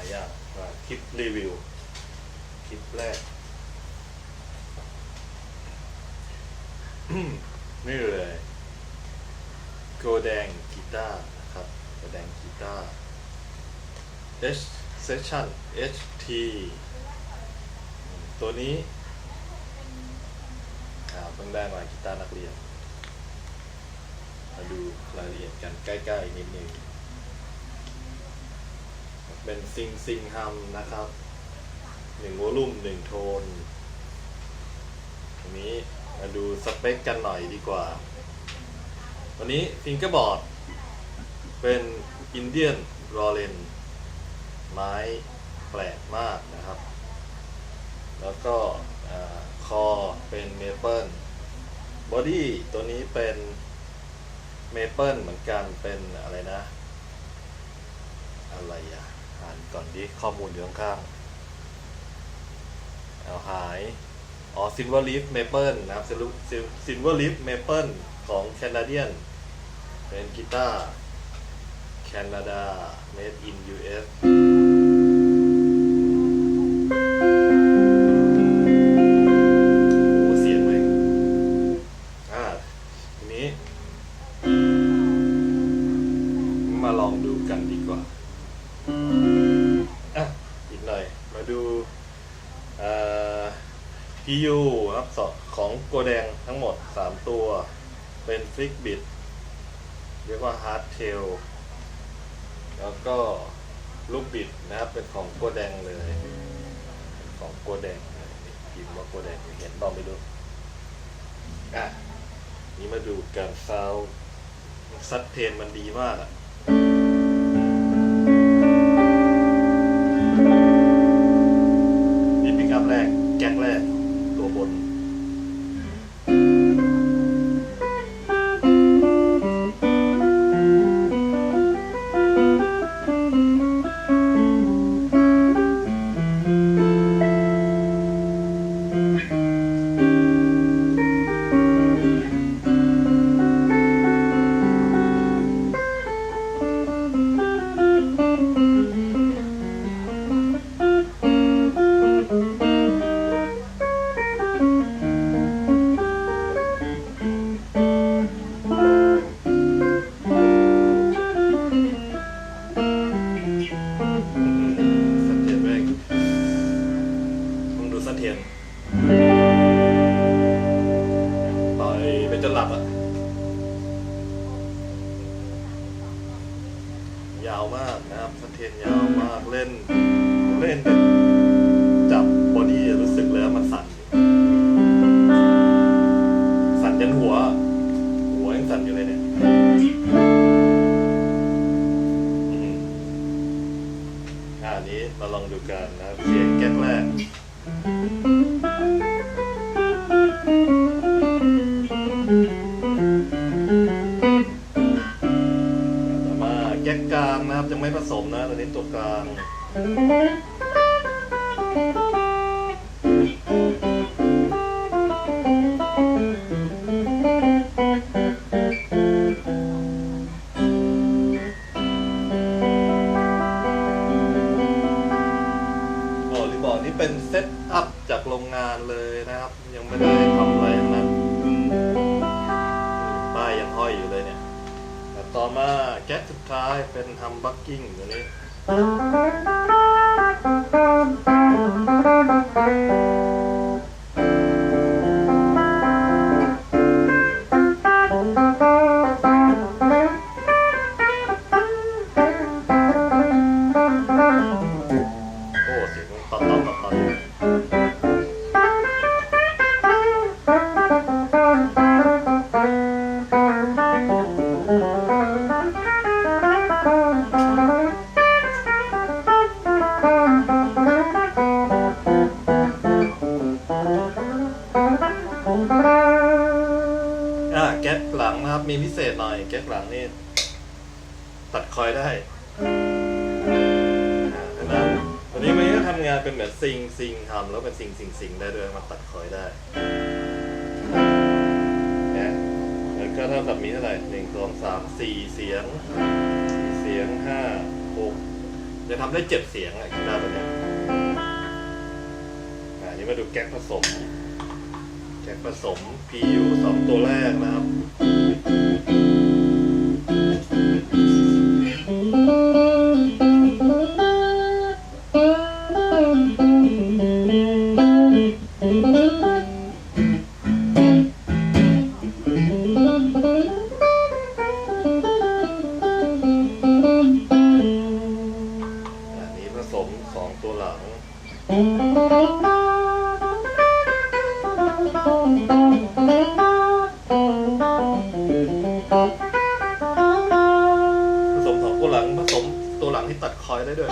ายาว่าคลิปรีวิว คลิปแรก นี่เลยโกแดงกีตาร์นะครับโกแดงกีตาร์ H Session HT ตัวนี้เพิ่งได้มากีตาร์นักเรียน มาดูรายละเอียดกันใกล้ ๆ นิดนึง เป็นซิงซิงฮัมนะครับหนึ่งวอลุ่มหนึ่งโทนทีนี้มาดูสเปคกันหน่อยดีกว่า วันนี้ฟิงเกอร์บอร์ดเป็นอินเดียนรอเลนไม้แปลกมากนะครับ แล้วก็คอเป็นเมเปิลบอดี้ตัวนี้เป็นเมเปิลเหมือนกันเป็นอะไรนะ อะไรอะอ่าน ก่อนดิข้อมูลอยู่ข้างๆเอาหาย อ๋อ Silver Leaf Maple นะครับ Silver Silver Leaf Maple ของแคนาเดียน เป็นกีตาร์แคนาดา made in US โกแดงทั้งหมด 3 ตัว เป็นฟิกบิดเรียกว่า Hard Tail แล้วก็ลูกบิดนะครับ เป็นของโกแดงเลย ของโกแดงพิมพ์ว่าโกแดงเห็นบอกไม่รู้อะนี่มาดูกันซาวด์ซัดเทนมันดีมากอะ เล่นเป็นจับบอดี้รู้สึกเลยว่ามันสั่น สั่นยันหัว หัวยังสั่นอยู่เลยเนี่ยอันนี้มาลองดูกันนะเสียงแก๊กแรกมาแก๊กกลางนะครับยังไม่ผสมนะตอนนี้ตัวกลาง ท ตัดคอยได้เห็นไหมวันนี้มันก็ทำงานเป็นเหมือนซิงซิงทำแล้วเป็นซิงซิงซิงได้ด้วยมาตัดคอยได้เนี่ยแล้วก็เท่ากับมีเท่าไหร่หนึ่งสองสามสี่เสียงสี่เสียงห้าหกจะทำได้เจ็ดเสียงอะกีตาร์ตัวเนี้ยอ่านี่มาดูแก๊กผสม แก๊กผสม PU สองตัวแรกนะครับ มสองตัวหลังผสมตัวหลังที่ตัดคอยได้ด้วย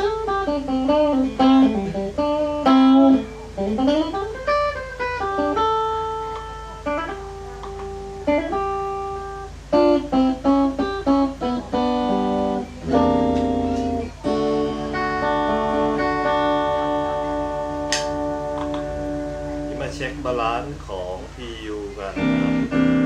ที่มาเช็คบาลานซ์ของ PU กันนะครับ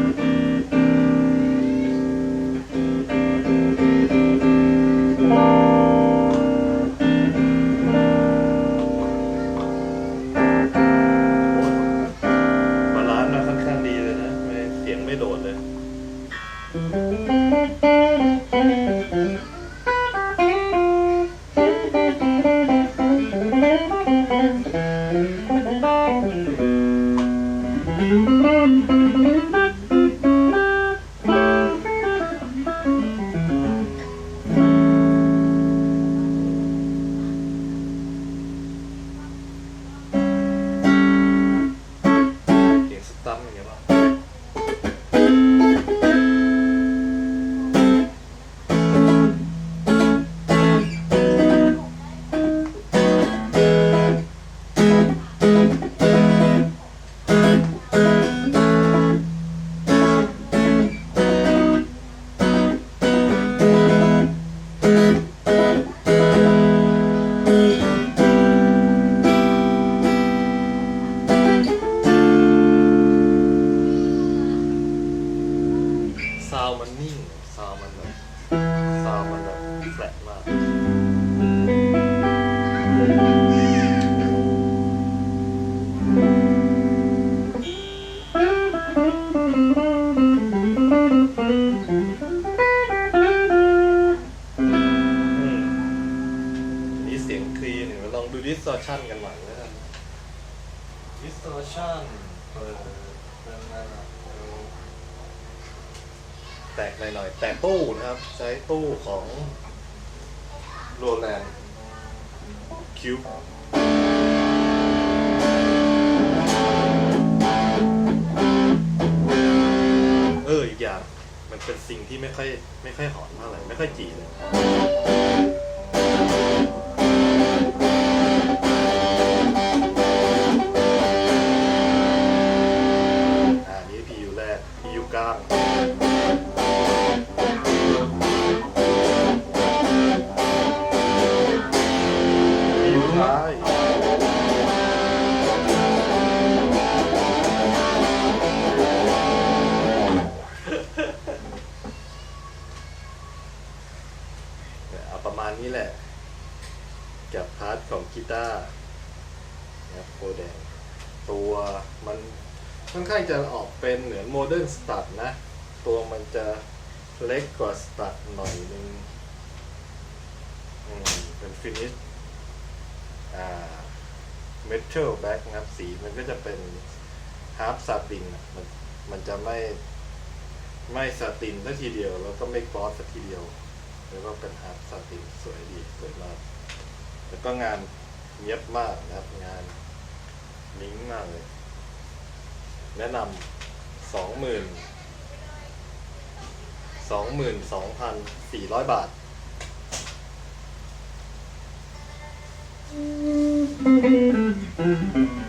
เสีาวมันนิ่งซาวมันแบบซาวมันแบบแฟลตมากอืมนนี้เสียงคลีนลองดู distortion กันหน่อยแล้วกัน distortion เปิดเป็นไงล่ะ แตกหน่อยๆแตกตู้นะครับ ใช้ตู้ของโรแลนด์คิวเอออีกอย่างมันเป็นสิ่งที่ไม่ค่อยไม่ค่อยหอนเท่าไหร่ไม่ค่อยจีเลยอ่านี้ PU แรก PU กลาง มาณนี้แหละ กับพาร์ทของกีตาร์นะครับโคแดง ตัวมันค่อนข้างจะออกเป็นเหมือนโมเดิร์นสตัดนะ ตัวมันจะเล็กกว่าสตัดหน่อยนึงเป็นฟินิชอ่าเมทัลแบ็กนะครับ สีมันก็จะเป็นฮาร์ปซาตินมันมันจะไม่ไม่ซาตินสักทีเดียว แล้วก็ไม่กลอสสักทีเดียว แล้วก็เป็นฮาร์ปซาตินสวยดีสวยมาก แล้วก็งานเนียบมากนะครับ งานนิ้งมากเลย แนะนำสองหมื่นสองหมื่นสองพันสี่ร้อยบาทอะ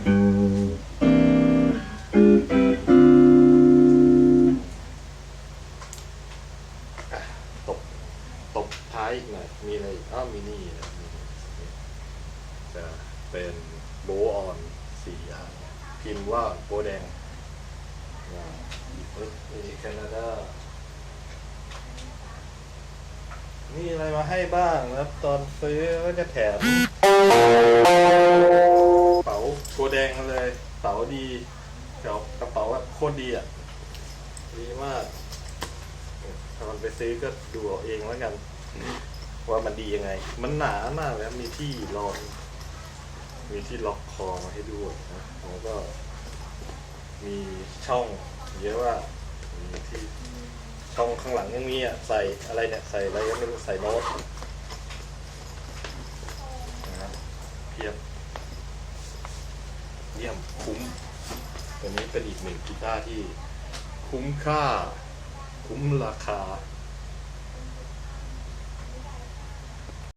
มีนี่นะจะเป็นโบออนสี่อย่างพิมพ์ว่าโบแดงอ่าเฮ้ยมีแคนาดานมีอะไรมาให้บ้างนะครับ ตอนซื้อก็จะแถมกระเป๋าตัวแดงมาเลยกระเป๋าดีเดี๋ยวกระเป๋าแบบโคตรดีอะ ดีมาก ถ้ามันไปซื้อก็ดูเอาเองแล้วกัน ว่ามันดียังไง มันหนามากเลยครับมีที่รองมีที่ล็อกคอมาให้ด้วยนะแล้วก็ มีช่องเยอะว่ามีที่ช่องข้างหลังยังมีอะใส่อะไรเนี่ยใส่อะไรก็ไม่รู้ใส่โน้ตนะครับเพียบเยี่ยมคุ้มตัวนี้เป็นอีกหนึ่งกีตาร์ที่คุ้มค่า คุ้มราคา